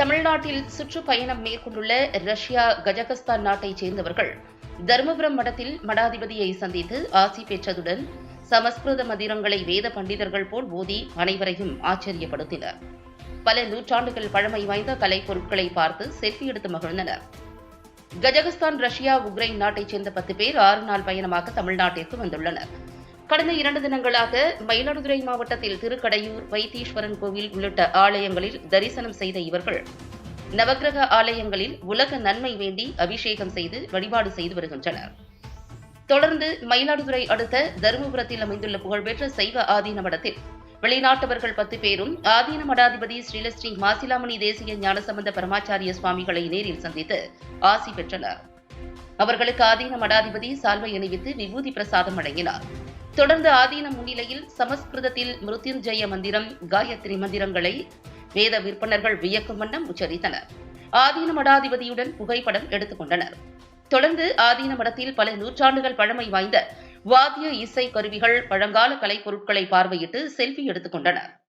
தமிழ்நாட்டில் சுற்றுப்பயணம் மேற்கொண்டுள்ள ரஷ்யா கஜகஸ்தான் நாட்டைச் சேர்ந்தவர்கள் தருமபுரம் மடத்தில் மடாதிபதியை சந்தித்து ஆசி பெற்றதுடன் சமஸ்கிருத மந்திரங்களை வேத பண்டிதர்கள் போல் ஓதி அனைவரையும் ஆச்சரியப்படுத்தினர். பல நூற்றாண்டுகள் பழமை வாய்ந்த கலைப் பொருட்களை பார்த்து செல்ஃபி எடுத்து மகிழ்ந்தனர். கஜகஸ்தான் ரஷ்யா உக்ரைன் நாட்டைச் சேர்ந்த பத்து பேர் ஆறு நாள் பயணமாக தமிழ்நாட்டிற்கு வந்துள்ளனர். கடந்த இரண்டு தினங்களாக மயிலாடுதுறை மாவட்டத்தில் திருக்கடையூர் வைத்தீஸ்வரன் கோவில் உள்ளிட்ட ஆலயங்களில் தரிசனம் செய்த இவர்கள் நவக்கிரக ஆலயங்களில் உலக நன்மை வேண்டி அபிஷேகம் செய்து வழிபாடு செய்து வருகின்றனர். தொடர்ந்து மயிலாடுதுறை அடுத்த தருமபுரத்தில் அமைந்துள்ள புகழ்பெற்ற சைவ ஆதீன மடத்தில் வெளிநாட்டவர்கள் பத்து பேரும் ஆதீன மடாதிபதி ஸ்ரீலஸ்ரீ மாசிலாமணி தேசிய ஞானசம்பந்த பரமாச்சாரிய சுவாமிகளை நேரில் சந்தித்து ஆசி பெற்றனர். அவர்களுக்கு ஆதீன மடாதிபதி சால்வை அணிவித்து விபூதி பிரசாதம் வழங்கினார். தொடர்ந்து ஆதீன முன்னிலையில் சமஸ்கிருதத்தில் மிருத்யுஞ்சய மந்திரம் காயத்ரி மந்திரங்களை வேத விற்பனர்கள் வியக்கும் வண்ணம் உச்சரித்தனர். ஆதீன மடாதிபதியுடன் புகைப்படம் எடுத்துக் கொண்டனர். தொடர்ந்து ஆதீன மடத்தில் பல நூற்றாண்டுகள் பழமை வாய்ந்த வாத்திய இசை கருவிகள் பழங்கால கலைப் பொருட்களை பார்வையிட்டு செல்ஃபி எடுத்துக் கொண்டனர்.